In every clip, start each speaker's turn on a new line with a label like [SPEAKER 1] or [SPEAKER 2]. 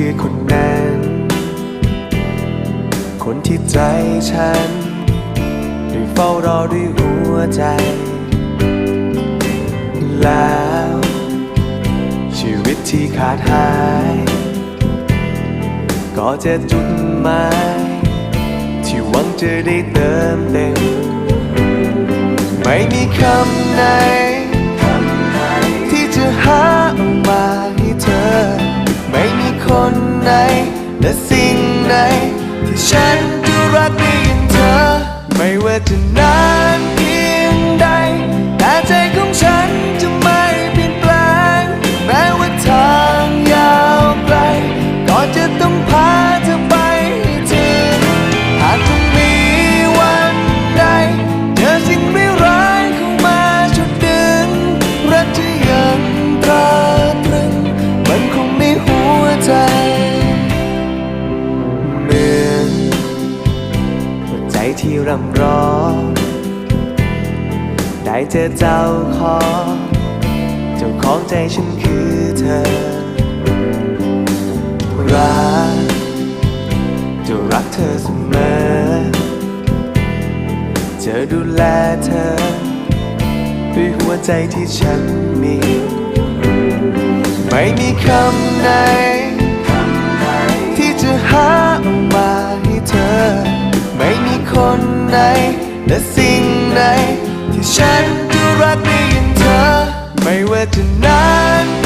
[SPEAKER 1] คือคนนั้น คนที่ใจฉันได้เฝ้ารอด้วยหัวใจ แล้ว ชีวิตที่ขาดหาย ก็จะจุดหมายที่หวังจะได้เติมเต็ม ไม่มีคำไหน และสิ่งไหนที่ฉันจะรักได้อย่างเธอ ไม่ว่าจะนาน ที่รำร้อง ได้เจอเจ้าของ เจ้าของใจฉันคือเธอ รักจะรักเธอเสมอ จะดูแลเธอ ด้วยหัวใจที่ฉันมี ไม่มีคำไหน และสิ่งไหนที่ฉันก็รักได้อย่างเธอ ไม่ว่าจะนาน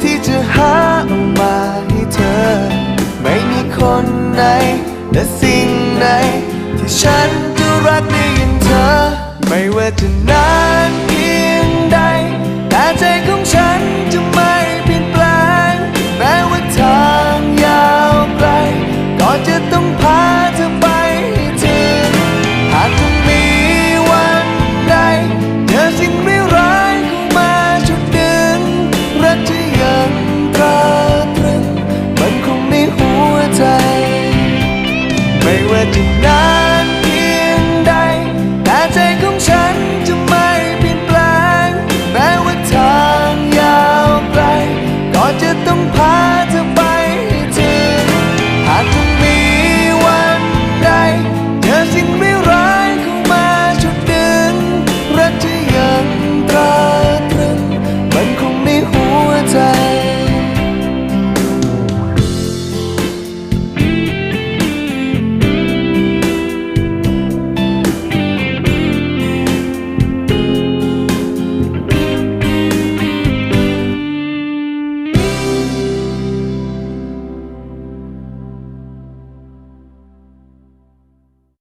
[SPEAKER 1] ที่จะหาออกมาให้เธอ ไม่มีคนไหนและสิ่งไหน ที่ฉันจะรักได้ยินเธอ ไม่ว่าจะนานเพียงใด แต่ใจของฉัน অযত